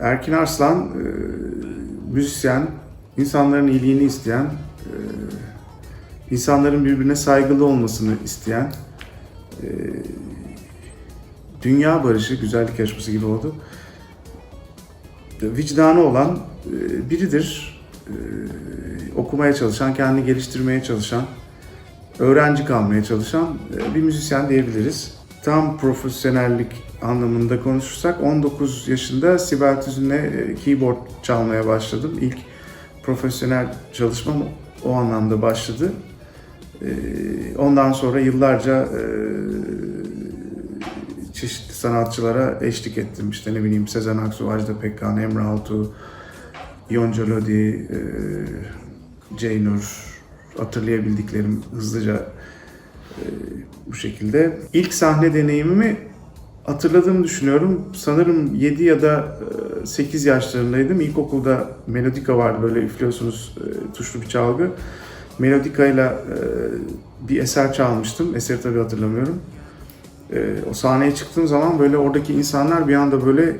Erkin Arslan e, müzisyen, insanların iyiliğini isteyen, e, insanların birbirine saygılı olmasını isteyen, e, dünya barışı, güzellik yarışması gibi oldu. Vicdanı olan e, biridir. E, okumaya çalışan, kendini geliştirmeye çalışan, öğrenci kalmaya çalışan e, bir müzisyen diyebiliriz. Tam profesyonellik anlamında konuşursak 19 yaşında Sibel Tüzün'le e, keyboard çalmaya başladım. İlk profesyonel çalışmam o anlamda başladı. E, Ondan sonra yıllarca e, çeşitli sanatçılara eşlik ettim. İşte ne bileyim Sezen Aksu, Ajda Pekkan, Emre Altuğ, Yonca Lodi, Ceynur, hatırlayabildiklerim hızlıca bu şekilde. İlk sahne deneyimimi hatırladığımı düşünüyorum. Sanırım 7 ya da e, 8 yaşlarındaydım. İlkokulda melodika vardı böyle üflüyorsunuz e, tuşlu bir çalgı. Melodikayla e, bir eser çalmıştım. Eseri tabii hatırlamıyorum. E, o sahneye çıktığım zaman böyle oradaki insanlar bir anda böyle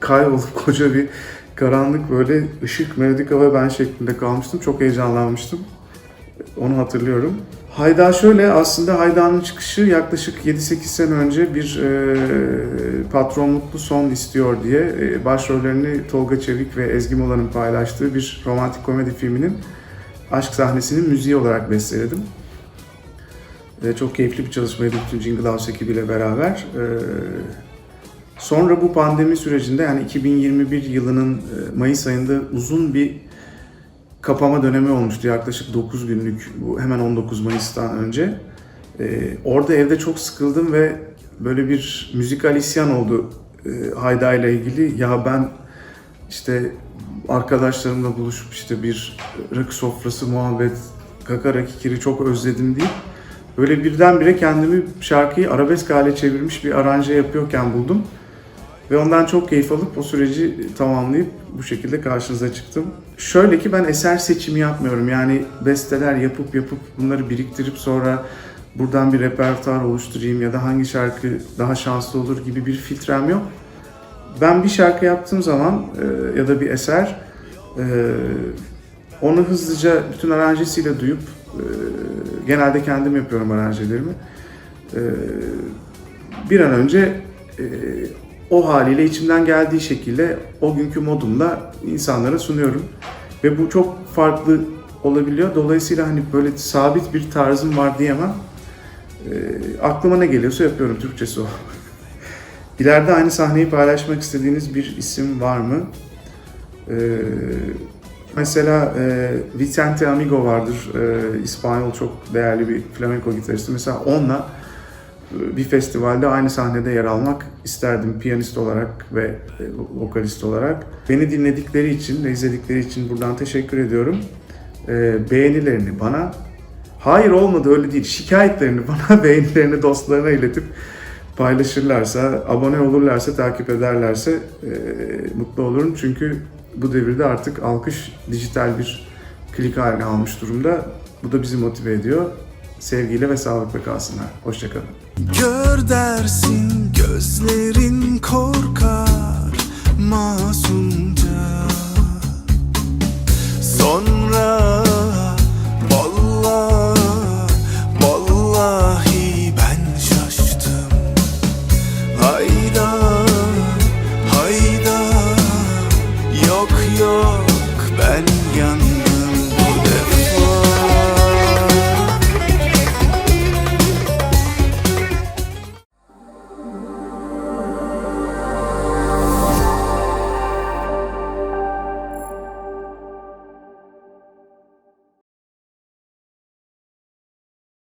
kaybolup koca bir karanlık böyle ışık, melodika ve ben şeklinde kalmıştım. Çok heyecanlanmıştım. Onu hatırlıyorum. Hayda şöyle aslında Hayda'nın çıkışı yaklaşık 7-8 sene önce bir e, patron mutlu son istiyor diye e, başrollerini Tolga Çevik ve Ezgi Mola'nın paylaştığı bir romantik komedi filminin aşk sahnesinin müziği olarak besteledim. E, çok keyifli bir çalışmaydı bütün Jingle House ekibiyle beraber. E, sonra bu pandemi sürecinde yani 2021 yılının e, Mayıs ayında uzun bir kapama dönemi olmuştu yaklaşık 9 günlük bu hemen 19 Mayıs'tan önce. Ee, orada evde çok sıkıldım ve böyle bir müzikal isyan oldu e, Hayda ile ilgili. Ya ben işte arkadaşlarımla buluşup işte bir rakı sofrası muhabbet, kakara kikiri çok özledim diye. Böyle birdenbire kendimi şarkıyı arabesk hale çevirmiş bir aranje yapıyorken buldum. Ve ondan çok keyif alıp o süreci tamamlayıp bu şekilde karşınıza çıktım. Şöyle ki ben eser seçimi yapmıyorum. Yani besteler yapıp yapıp bunları biriktirip sonra buradan bir repertuar oluşturayım ya da hangi şarkı daha şanslı olur gibi bir filtrem yok. Ben bir şarkı yaptığım zaman e, ya da bir eser e, onu hızlıca bütün aranjesiyle duyup e, genelde kendim yapıyorum aranjelerimi. Bir an önce o haliyle içimden geldiği şekilde o günkü modumla insanlara sunuyorum. Ve bu çok farklı olabiliyor. Dolayısıyla hani böyle sabit bir tarzım var diyemem. E, aklıma ne geliyorsa yapıyorum. Türkçesi o. İleride aynı sahneyi paylaşmak istediğiniz bir isim var mı? E, mesela e, Vicente Amigo vardır. E, İspanyol çok değerli bir flamenco gitaristi. Mesela onunla bir festivalde aynı sahnede yer almak isterdim piyanist olarak ve e, vokalist olarak. Beni dinledikleri için ve izledikleri için buradan teşekkür ediyorum. E, beğenilerini bana, hayır olmadı öyle değil, şikayetlerini bana, beğenilerini dostlarına iletip paylaşırlarsa, abone olurlarsa, takip ederlerse e, mutlu olurum. Çünkü bu devirde artık alkış dijital bir klik haline almış durumda. Bu da bizi motive ediyor. Sevgiyle ve sağlıkla kalsınlar. Hoşçakalın. Gör dersin gözlerin Masum